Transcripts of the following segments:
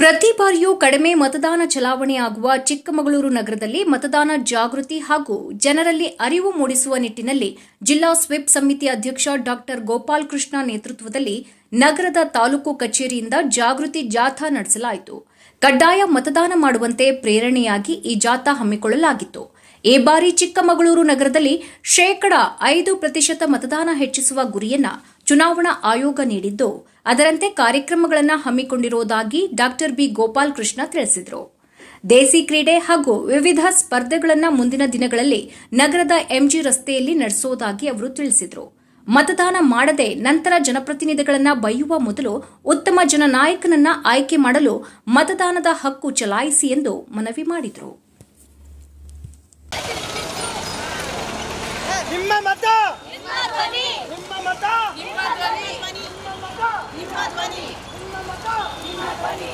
ಪ್ರತಿ ಬಾರಿಯೂ ಕಡಿಮೆ ಮತದಾನ ಚಲಾವಣೆಯಾಗುವ ಚಿಕ್ಕಮಗಳೂರು ನಗರದಲ್ಲಿ ಮತದಾನ ಜಾಗೃತಿ ಹಾಗೂ ಜನರಲ್ಲಿ ಅರಿವು ಮೂಡಿಸುವ ನಿಟ್ಟಿನಲ್ಲಿ ಜಿಲ್ಲಾ ಸ್ವಿಪ್ ಸಮಿತಿ ಅಧ್ಯಕ್ಷ ಡಾಕ್ಟರ್ ಗೋಪಾಲ್ ಕೃಷ್ಣ ನೇತೃತ್ವದಲ್ಲಿ ನಗರದ ತಾಲೂಕು ಕಚೇರಿಯಿಂದ ಜಾಗೃತಿ ಜಾಥಾ ನಡೆಸಲಾಯಿತು. ಕಡ್ಡಾಯ ಮತದಾನ ಮಾಡುವಂತೆ ಪ್ರೇರಣೆಯಾಗಿ ಈ ಜಾಥಾ ಹಮ್ಮಿಕೊಳ್ಳಲಾಗಿತ್ತು. ಈ ಬಾರಿ ಚಿಕ್ಕಮಗಳೂರು ನಗರದಲ್ಲಿ ಶೇಕಡ ಐದು ಪ್ರತಿಶತ ಮತದಾನ ಹೆಚ್ಚಿಸುವ ಗುರಿಯನ್ನ ಚುನಾವಣಾ ಆಯೋಗ ನೀಡಿದ್ದು. ಅದರಂತೆ ಕಾರ್ಯಕ್ರಮಗಳನ್ನು ಹಮ್ಮಿಕೊಂಡಿರುವುದಾಗಿ ಡಾಕ್ಟರ್ ಬಿ ಗೋಪಾಲ್ ಕೃಷ್ಣ ತಿಳಿಸಿದರು. ದೇಸಿ ಕ್ರೀಡೆ ಹಾಗೂ ವಿವಿಧ ಸ್ಪರ್ಧೆಗಳನ್ನು ಮುಂದಿನ ದಿನಗಳಲ್ಲಿ ನಗರದ ಎಂಜಿ ರಸ್ತೆಯಲ್ಲಿ ನಡೆಸುವುದಾಗಿ ಅವರು ತಿಳಿಸಿದರು. ಮತದಾನ ಮಾಡದೆ ನಂತರ ಜನಪ್ರತಿನಿಧಿಗಳನ್ನು ಬೈಯುವ ಮೊದಲು ಉತ್ತಮ ಜನನಾಯಕನನ್ನ ಆಯ್ಕೆ ಮಾಡಲು ಮತದಾನದ ಹಕ್ಕು ಚಲಾಯಿಸಿ ಎಂದು ಮನವಿ ಮಾಡಿದರು. ನಿಮ್ಮ ಮತ! ನಿಮ್ಮ ಧ್ವನಿ! ನಿಮ್ಮ ಮತ ನಿಮ್ಮ ಧ್ವನಿ ನಿಮ್ಮ ಮತ ನಿಮ್ಮ ಧ್ವನಿ ನಿಮ್ಮ ಮತ ನಿಮ್ಮ ಧ್ವನಿ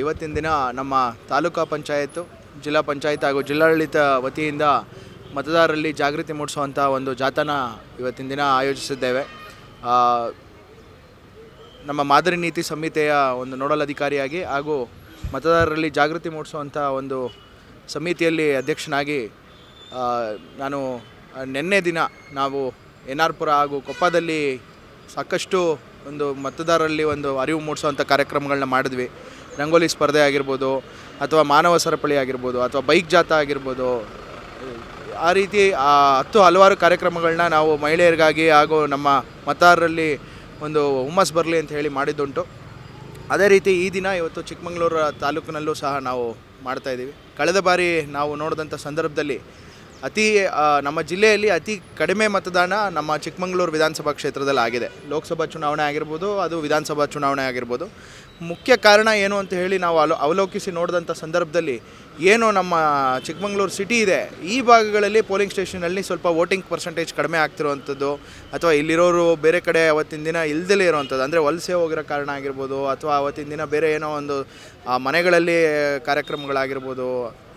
ಇವತ್ತಿನ ದಿನ ನಮ್ಮ ತಾಲೂಕಾ ಪಂಚಾಯತ್ ಜಿಲ್ಲಾ ಪಂಚಾಯತ್ ಹಾಗೂ ಜಿಲ್ಲಾಡಳಿತ ವತಿಯಿಂದ ಮತದಾರರಲ್ಲಿ ಜಾಗೃತಿ ಮೂಡಿಸುವಂಥ ಒಂದು ಜಾಥಾನ ಇವತ್ತಿನ ದಿನ ಆಯೋಜಿಸಿದ್ದೇವೆ. ನಮ್ಮ ಮಾದರಿ ನೀತಿ ಸಂಹಿತೆಯ ಒಂದು ನೋಡಲ್ ಅಧಿಕಾರಿಯಾಗಿ ಹಾಗೂ ಮತದಾರರಲ್ಲಿ ಜಾಗೃತಿ ಮೂಡಿಸುವಂಥ ಒಂದು ಸಮಿತಿಯಲ್ಲಿ ಅಧ್ಯಕ್ಷನಾಗಿ ನಾನು ನಿನ್ನೆ ದಿನ ನಾವು ಎನ್ ಆರ್ ಹಾಗೂ ಕೊಪ್ಪದಲ್ಲಿ ಸಾಕಷ್ಟು ಒಂದು ಮತದಾರರಲ್ಲಿ ಒಂದು ಅರಿವು ಮೂಡಿಸುವಂಥ ಕಾರ್ಯಕ್ರಮಗಳನ್ನ ಮಾಡಿದ್ವಿ. ರಂಗೋಲಿ ಸ್ಪರ್ಧೆ ಆಗಿರ್ಬೋದು, ಅಥವಾ ಮಾನವ ಸರಪಳಿ ಆಗಿರ್ಬೋದು, ಅಥವಾ ಬೈಕ್ ಜಾಥಾ ಆಗಿರ್ಬೋದು. ಆ ರೀತಿ ಹತ್ತು ಹಲವಾರು ಕಾರ್ಯಕ್ರಮಗಳನ್ನ ನಾವು ಮಹಿಳೆಯರಿಗಾಗಿ ಹಾಗೂ ನಮ್ಮ ಮತದಾರರಲ್ಲಿ ಒಂದು ಹುಮ್ಮಸ್ ಬರಲಿ ಅಂತ ಹೇಳಿ ಮಾಡಿದ್ದುಂಟು. ಅದೇ ರೀತಿ ಈ ದಿನ ಇವತ್ತು ಚಿಕ್ಕಮಗಳೂರು ತಾಲೂಕಿನಲ್ಲೂ ಸಹ ನಾವು ಮಾಡ್ತಾಯಿದ್ದೀವಿ ಕಳೆದ ಬಾರಿ ನಾವು ನೋಡಿದಂಥ ಸಂದರ್ಭದಲ್ಲಿ ಅತಿ ನಮ್ಮ ಜಿಲ್ಲೆಯಲ್ಲಿ ಅತಿ ಕಡಿಮೆ ಮತದಾನ ನಮ್ಮ ಚಿಕ್ಕಮಗಳೂರು ವಿಧಾನಸಭಾ ಕ್ಷೇತ್ರದಲ್ಲಿ ಆಗಿದೆ ಲೋಕಸಭಾ ಚುನಾವಣೆ ಆಗಿರ್ಬೋದು, ಅದು ವಿಧಾನಸಭಾ ಚುನಾವಣೆ ಆಗಿರ್ಬೋದು. ಮುಖ್ಯ ಕಾರಣ ಏನು ಅಂತ ಹೇಳಿ ನಾವು ಅಲೋ ಅವಲೋಕಿಸಿ ನೋಡಿದಂಥ ಸಂದರ್ಭದಲ್ಲಿ ಏನು ನಮ್ಮ ಚಿಕ್ಕಮಗಳೂರು ಸಿಟಿ ಇದೆ, ಈ ಭಾಗಗಳಲ್ಲಿ ಪೋಲಿಂಗ್ ಸ್ಟೇಷನಲ್ಲಿ ಸ್ವಲ್ಪ ವೋಟಿಂಗ್ ಪರ್ಸೆಂಟೇಜ್ ಕಡಿಮೆ ಆಗ್ತಿರುವಂಥದ್ದು ಅಥವಾ ಇಲ್ಲಿರೋರು ಬೇರೆ ಕಡೆ ಅವತ್ತಿನ ದಿನ ಇಲ್ಲದೇ ಇರೋವಂಥದ್ದು. ಅಂದರೆ ವಲಸೆ ಹೋಗಿರೋ ಕಾರಣ ಆಗಿರ್ಬೋದು ಅಥವಾ ಅವತ್ತಿನ ದಿನ ಬೇರೆ ಏನೋ ಒಂದು ಮನೆಗಳಲ್ಲಿ ಕಾರ್ಯಕ್ರಮಗಳಾಗಿರ್ಬೋದು,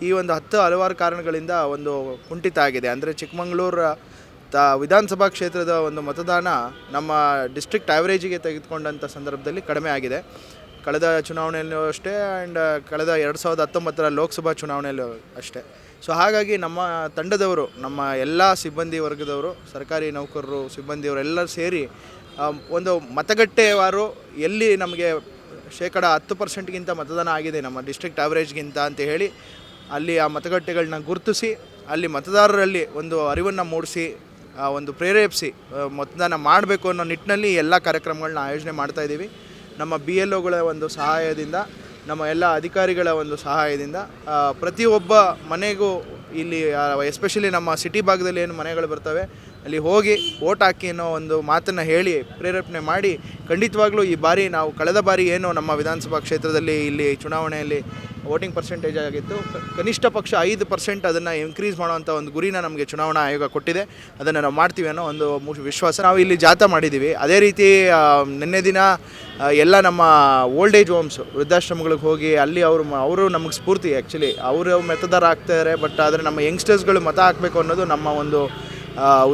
ಈ ಒಂದು ಹತ್ತು ಹಲವಾರು ಕಾರಣಗಳಿಂದ ಒಂದು ಕುಂಠಿತ ಆಗಿದೆ. ಅಂದರೆ ಚಿಕ್ಕಮಗಳೂರು ತ, ವಿಧಾನಸಭಾ ಕ್ಷೇತ್ರದ ಒಂದು ಮತದಾನ ನಮ್ಮ ಡಿಸ್ಟ್ರಿಕ್ಟ್ ಆ್ಯಾವ್ರೇಜಿಗೆ ತೆಗೆದುಕೊಂಡಂಥ ಸಂದರ್ಭದಲ್ಲಿ ಕಡಿಮೆ ಆಗಿದೆ. ಕಳೆದ ಚುನಾವಣೆಯಲ್ಲೂ ಅಷ್ಟೇ ಆ್ಯಂಡ್ ಕಳೆದ ಎರಡು ಸಾವಿರದ ಹತ್ತೊಂಬತ್ತರ ಲೋಕಸಭಾ ಚುನಾವಣೆಯಲ್ಲೂ ಅಷ್ಟೇ. ಸೊ ಹಾಗಾಗಿ ನಮ್ಮ ತಂಡದವರು, ನಮ್ಮ ಎಲ್ಲ ಸಿಬ್ಬಂದಿ ವರ್ಗದವರು, ಸರ್ಕಾರಿ ನೌಕರರು, ಸಿಬ್ಬಂದಿಯವರು ಎಲ್ಲರೂ ಸೇರಿ ಒಂದು ಮತಗಟ್ಟೆವಾರು ಎಲ್ಲಿ ನಮಗೆ ಶೇಕಡ ಹತ್ತು ಪರ್ಸೆಂಟ್ಗಿಂತ ಮತದಾನ ಆಗಿದೆ, ನಮ್ಮ ಡಿಸ್ಟ್ರಿಕ್ಟ್ ಆವ್ರೇಜ್ಗಿಂತ ಅಂತ ಹೇಳಿ, ಅಲ್ಲಿ ಆ ಮತಗಟ್ಟೆಗಳನ್ನ ಗುರುತಿಸಿ, ಅಲ್ಲಿ ಮತದಾರರಲ್ಲಿ ಒಂದು ಅರಿವನ್ನು ಮೂಡಿಸಿ ಒಂದು ಪ್ರೇರೇಪಿಸಿ ಮತದಾನ ಮಾಡಬೇಕು ಅನ್ನೋ ನಿಟ್ಟಿನಲ್ಲಿ ಎಲ್ಲ ಕಾರ್ಯಕ್ರಮಗಳನ್ನ ಆಯೋಜನೆ ಮಾಡ್ತಾ ಇದ್ದೀವಿ. ನಮ್ಮ ಬಿ ಎಲ್ ಒಗಳ ಒಂದು ಸಹಾಯದಿಂದ, ನಮ್ಮ ಎಲ್ಲ ಅಧಿಕಾರಿಗಳ ಒಂದು ಸಹಾಯದಿಂದ ಪ್ರತಿಯೊಬ್ಬ ಮನೆಗೂ ಇಲ್ಲಿ ಎಸ್ಪೆಷಲಿ ನಮ್ಮ ಸಿಟಿ ಭಾಗದಲ್ಲಿ ಏನು ಮನೆಗಳು ಬರ್ತವೆ, ಅಲ್ಲಿ ಹೋಗಿ ಓಟ್ ಹಾಕಿ ಅನ್ನೋ ಒಂದು ಮಾತನ್ನು ಹೇಳಿ, ಪ್ರೇರೇಪಣೆ ಮಾಡಿ, ಖಂಡಿತವಾಗ್ಲೂ ಈ ಬಾರಿ ನಾವು, ಕಳೆದ ಬಾರಿ ಏನು ನಮ್ಮ ವಿಧಾನಸಭಾ ಕ್ಷೇತ್ರದಲ್ಲಿ ಇಲ್ಲಿ ಚುನಾವಣೆಯಲ್ಲಿ ವೋಟಿಂಗ್ ಪರ್ಸೆಂಟೇಜ್ ಆಗಿತ್ತು. ಕನಿಷ್ಠ ಪಕ್ಷ ಐದು ಪರ್ಸೆಂಟ್ ಅದನ್ನು ಇನ್ಕ್ರೀಸ್ ಮಾಡುವಂಥ ಒಂದು ಗುರಿನ ನಮಗೆ ಚುನಾವಣಾ ಆಯೋಗ ಕೊಟ್ಟಿದೆ. ಅದನ್ನು ನಾವು ಮಾಡ್ತೀವಿ ಅನ್ನೋ ಒಂದು ವಿಶ್ವಾಸ ನಾವು ಇಲ್ಲಿ ಜಾಥಾ ಮಾಡಿದ್ದೀವಿ ಅದೇ ರೀತಿ ನಿನ್ನೆ ದಿನ ಎಲ್ಲ ನಮ್ಮ ಓಲ್ಡ್ ಏಜ್ ಹೋಮ್ಸ್ ವೃದ್ಧಾಶ್ರಮಗಳಿಗೆ ಹೋಗಿ ಅಲ್ಲಿ ಅವರು ಅವರು ನಮಗೆ ಸ್ಫೂರ್ತಿ ಆ್ಯಕ್ಚುಲಿ ಅವರು ಮತದಾರ ಆಗ್ತಾರೆ ಬಟ್ ಆದರೆ ನಮ್ಮ ಯಂಗ್ಸ್ಟರ್ಸ್ಗಳು ಮತ ಹಾಕಬೇಕು ಅನ್ನೋದು ನಮ್ಮ ಒಂದು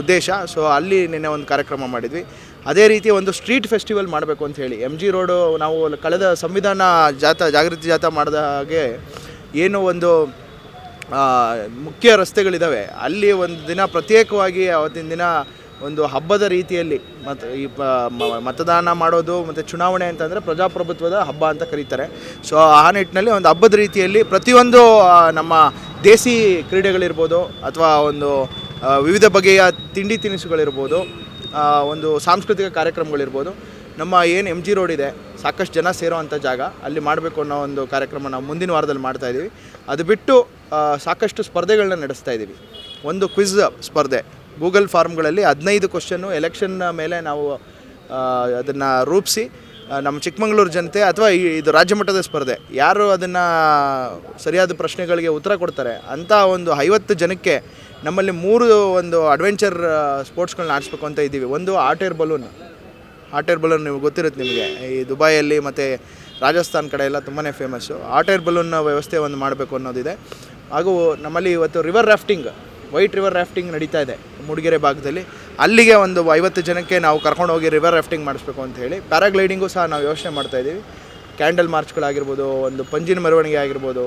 ಉದ್ದೇಶ. ಸೊ ಅಲ್ಲಿ ನಿನ್ನೆ ಒಂದು ಕಾರ್ಯಕ್ರಮ ಮಾಡಿದ್ವಿ. ಅದೇ ರೀತಿ ಒಂದು ಸ್ಟ್ರೀಟ್ ಫೆಸ್ಟಿವಲ್ ಮಾಡಬೇಕು ಅಂತ ಹೇಳಿ. ಎಂ ಜಿ ರೋಡು ನಾವು ಕಳೆದ ಸಂವಿಧಾನ ಜಾಥಾ ಜಾಗೃತಿ ಜಾಥಾ ಮಾಡಿದ ಹಾಗೆ ಏನು ಒಂದು ಮುಖ್ಯ ರಸ್ತೆಗಳಿದ್ದಾವೆ ಅಲ್ಲಿ ಒಂದು ದಿನ ಪ್ರತ್ಯೇಕವಾಗಿ ಅವತ್ತಿನ ದಿನ ಒಂದು ಹಬ್ಬದ ರೀತಿಯಲ್ಲಿ ಮತ್ತು ಈ ಮತದಾನ ಮಾಡೋದು ಮತ್ತು ಚುನಾವಣೆ ಅಂತಂದರೆ ಪ್ರಜಾಪ್ರಭುತ್ವದ ಹಬ್ಬ ಅಂತ ಕರೀತಾರೆ. ಸೊ ಆ ನಿಟ್ಟಿನಲ್ಲಿ ಒಂದು ಹಬ್ಬದ ರೀತಿಯಲ್ಲಿ ಪ್ರತಿಯೊಂದು ನಮ್ಮ ದೇಸಿ ಕ್ರೀಡೆಗಳಿರ್ಬೋದು ಅಥವಾ ಒಂದು ವಿವಿಧ ಬಗೆಯ ತಿಂಡಿ ತಿನಿಸುಗಳಿರ್ಬೋದು. ಒಂದು ಸಾಂಸ್ಕೃತಿಕ ಕಾರ್ಯಕ್ರಮಗಳಿರ್ಬೋದು. ನಮ್ಮ ಏನು ಎಂ ಜಿ ರೋಡ್ ಇದೆ, ಸಾಕಷ್ಟು ಜನ ಸೇರೋ ಅಂಥ ಜಾಗ, ಅಲ್ಲಿ ಮಾಡಬೇಕು ಅನ್ನೋ ಒಂದು ಕಾರ್ಯಕ್ರಮ ನಾವು ಮುಂದಿನ ವಾರದಲ್ಲಿ ಮಾಡ್ತಾ ಇದ್ದೀವಿ ಅದು ಬಿಟ್ಟು ಸಾಕಷ್ಟು ಸ್ಪರ್ಧೆಗಳನ್ನ ನಡೆಸ್ತಾ ಇದ್ದೀವಿ ಒಂದು ಕ್ವಿಝ್ ಸ್ಪರ್ಧೆ, ಗೂಗಲ್ ಫಾರ್ಮ್ಗಳಲ್ಲಿ ಹದಿನೈದು ಕ್ವಶನ್ನು ಎಲೆಕ್ಷನ್ ಮೇಲೆ ನಾವು ಅದನ್ನು ರೂಪಿಸಿ ನಮ್ಮ ಚಿಕ್ಕಮಗಳೂರು ಜನತೆ ಅಥವಾ ಇದು ರಾಜ್ಯ ಮಟ್ಟದ ಸ್ಪರ್ಧೆ, ಯಾರು ಅದನ್ನು ಸರಿಯಾದ ಪ್ರಶ್ನೆಗಳಿಗೆ ಉತ್ತರ ಕೊಡ್ತಾರೆ? ಅಂಥ ಒಂದು ಐವತ್ತು ಜನಕ್ಕೆ ನಮ್ಮಲ್ಲಿ ಮೂರು ಒಂದು ಅಡ್ವೆಂಚರ್ ಸ್ಪೋರ್ಟ್ಸ್ಗಳನ್ನ ಆಡಿಸ್ಬೇಕು ಅಂತ ಇದ್ದೀವಿ. ಒಂದು hot air balloon hot air balloon ನಿಮ್ಗೆ ಗೊತ್ತಿರುತ್ತೆ ನಿಮಗೆ. ಈ ದುಬೈಯಲ್ಲಿ ಮತ್ತು ರಾಜಸ್ಥಾನ್ ಕಡೆ ಎಲ್ಲ ತುಂಬಾ ಫೇಮಸ್ಸು ಆಟ್ ಏರ್ ಬಲೂನ್ ವ್ಯವಸ್ಥೆ ಒಂದು ಮಾಡಬೇಕು ಅನ್ನೋದಿದೆ. ಹಾಗೂ ನಮ್ಮಲ್ಲಿ ಇವತ್ತು river rafting white river rafting ನಡೀತಾ ಇದೆ. ಮೂಡಿಗೆರೆ ಭಾಗದಲ್ಲಿ. ಅಲ್ಲಿಗೆ ಒಂದು ಐವತ್ತು ಜನಕ್ಕೆ ನಾವು ಕರ್ಕೊಂಡು ಹೋಗಿ ರಿವರ್ ರಾಫ್ಟಿಂಗ್ ಮಾಡಿಸ್ಬೇಕು ಅಂತ ಹೇಳಿ. ಪ್ಯಾರಾಗ್ಲೈಡಿಂಗು ಸಹ ನಾವು ಯೋಚನೆ ಮಾಡ್ತಾ ಇದ್ದೀವಿ. ಕ್ಯಾಂಡಲ್ ಮಾರ್ಚ್ಗಳಾಗಿರ್ಬೋದು ಒಂದು ಪಂಜಿನ ಮೆರವಣಿಗೆ ಆಗಿರ್ಬೋದು,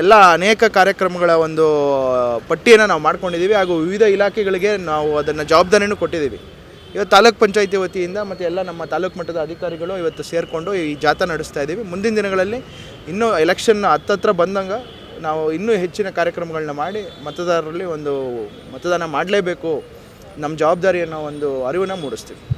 ಎಲ್ಲ ಅನೇಕ ಕಾರ್ಯಕ್ರಮಗಳ ಒಂದು ಪಟ್ಟಿಯನ್ನು ನಾವು ಮಾಡ್ಕೊಂಡಿದ್ದೀವಿ ಹಾಗೂ ವಿವಿಧ ಇಲಾಖೆಗಳಿಗೆ ನಾವು ಅದನ್ನು ಜವಾಬ್ದಾರಿನೂ ಕೊಟ್ಟಿದ್ದೀವಿ. ಇವತ್ತು ತಾಲೂಕ್ ಪಂಚಾಯತಿ ವತಿಯಿಂದ ಮತ್ತು ಎಲ್ಲ ನಮ್ಮ ತಾಲೂಕು ಮಟ್ಟದ ಅಧಿಕಾರಿಗಳು ಇವತ್ತು ಸೇರಿಕೊಂಡು ಈ ಜಾಥಾ ನಡೆಸ್ತಾ ಇದ್ದೀವಿ. ಮುಂದಿನ ದಿನಗಳಲ್ಲಿ ಇನ್ನೂ ಎಲೆಕ್ಷನ್ ಹತ್ತತ್ರ ಬಂದಂಗೆ ನಾವು ಇನ್ನೂ ಹೆಚ್ಚಿನ ಕಾರ್ಯಕ್ರಮಗಳನ್ನ ಮಾಡಿ ಮತದಾರರಲ್ಲಿ ಒಂದು ಮತದಾನ ಮಾಡಲೇಬೇಕು ನಮ್ಮ ಜವಾಬ್ದಾರಿ ಅನ್ನೋ ಒಂದು ಅರಿವನ್ನು ಮೂಡಿಸ್ತೀವಿ.